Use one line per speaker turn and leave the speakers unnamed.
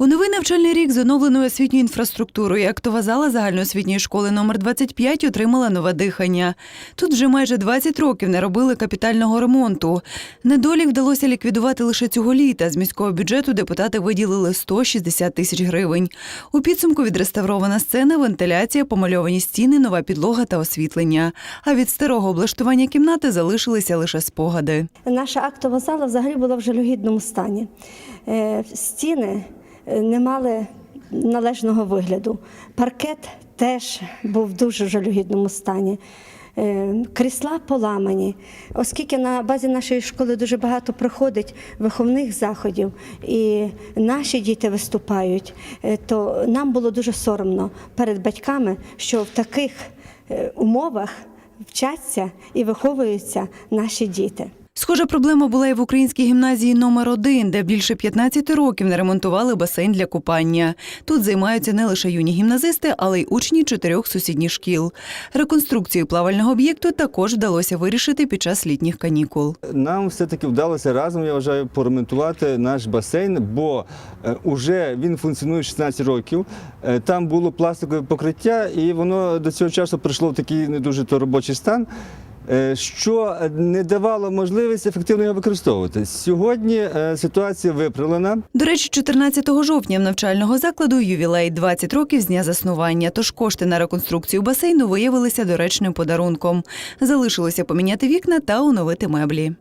У новий навчальний рік з оновленою освітньою інфраструктурою актова зала загальноосвітньої школи номер 25 отримала нове дихання. Тут вже майже 20 років не робили капітального ремонту. Недолік вдалося ліквідувати лише цього літа. З міського бюджету депутати виділили 160 тисяч гривень. У підсумку відреставрована сцена, вентиляція, помальовані стіни, нова підлога та освітлення. А від старого облаштування кімнати залишилися лише спогади.
Наша актова зала взагалі була в жалюгідному стані. Е, Стіни не мали належного вигляду. Паркет теж був в дуже жалюгідному стані. Е, Крісла поламані, оскільки на базі нашої школи дуже багато проходить виховних заходів, і наші діти виступають, е, то нам було дуже соромно перед батьками, що в таких е, умовах вчаться і виховуються наші діти.
Схожа проблема була і в українській гімназії номер 1 де більше 15 років не ремонтували басейн для купання. Тут займаються не лише юні гімназисти, але й учні чотирьох сусідніх шкіл. Реконструкцію плавального об'єкту також вдалося вирішити під час літніх канікул.
Нам все-таки вдалося разом, я вважаю, поремонтувати наш басейн, бо е, уже він функціонує 16 років. Е, Там було пластикове покриття, і воно до цього часу прийшло в такий не дуже то робочий стан. Е, Що не давало можливість ефективно його використовувати. Сьогодні е, ситуація виправлена.
До речі, 14 жовтня в навчального закладу ювілей 20 років з дня заснування. Тож кошти на реконструкцію басейну виявилися доречним подарунком. Залишилося поміняти вікна та оновити меблі.